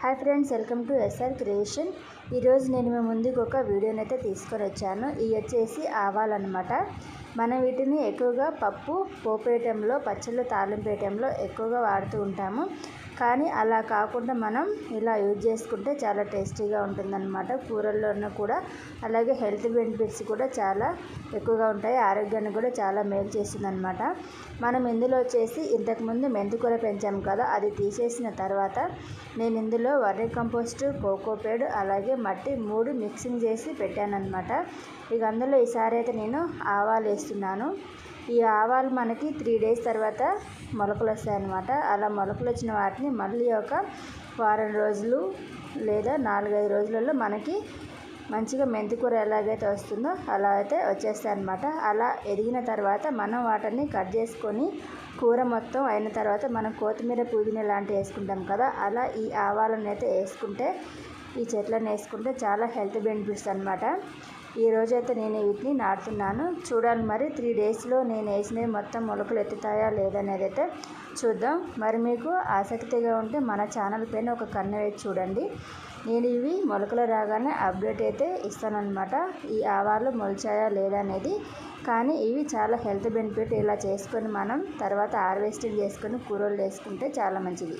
Hi friends welcome to S creation. ఈరోజు నేను మీ ముందుకు ఒక వీడియోని అయితే తీసుకొని వచ్చాను. ఇవి వచ్చేసి ఆవాలన్నమాట మనం వీటిని ఎక్కువగా పప్పు పోపేయటంలో పచ్చళ్ళు తాలింపేయటంలో ఎక్కువగా వాడుతూ ఉంటాము. కానీ అలా కాకుండా మనం ఇలా యూజ్ చేసుకుంటే చాలా టేస్టీగా ఉంటుందన్నమాట. కూరల్లోనూ కూడా. అలాగే హెల్త్ బెనిఫిట్స్ కూడా చాలా ఎక్కువగా ఉంటాయి. ఆరోగ్యాన్ని కూడా చాలా మేలు చేస్తుందన్నమాట. మనం ఇందులో వచ్చేసి ఇంతకుముందు మెంతికూర పెంచాము కదా అది తీసేసిన తర్వాత నేను ఇందులో వర్రి కంపోస్ట్ కోకోపేడ్ అలాగే మట్టి మూడు మిక్సింగ్ చేసి పెట్టానన్నమాట. ఇక అందులో ఈసారి అయితే నేను ఆవాలు చేస్తున్నాను. ఈ ఆవాలు మనకి త్రీ డేస్ తర్వాత మొలకలు వస్తాయన్నమాట. అలా మొలకలు వచ్చిన వాటిని మళ్ళీ ఒక వారం రోజులు లేదా నాలుగైదు రోజులలో మనకి మంచిగా మెంతికూర ఎలాగైతే వస్తుందో అలా అయితే వచ్చేస్తాయి అనమాట అలా ఎదిగిన తర్వాత మనం వాటిని కట్ చేసుకొని కూర మొత్తం అయిన తర్వాత మనం కొత్తిమీర పుదీనా లాంటివి వేసుకుంటాం కదా అలా ఈ ఆవాలను అయితే వేసుకుంటే ఈ చెట్లను వేసుకుంటే చాలా హెల్త్ బెనిఫిట్స్ అనమాట ఈ రోజైతే నేను వీటిని నాటుతున్నాను. చూడాలి మరి త్రీ డేస్లో నేను వేసినవి మొత్తం మొలకలు ఎత్తుతాయా లేదనేది అయితే చూద్దాం. మరి మీకు ఆసక్తిగా ఉంటే మన ఛానల్ పైన ఒక కన్ను వేసి చూడండి. నేను ఇవి మొలకలు రాగానే అప్డేట్ అయితే ఇస్తానన్నమాట. ఈ ఆవాలు మొలిచాయా లేదా అనేది. కానీ ఇవి చాలా హెల్త్ బెనిఫిట్ ఇలా చేసుకొని మనం తర్వాత హార్వెస్టింగ్ చేసుకొని కూరలు వేసుకుంటే చాలా మంచిది.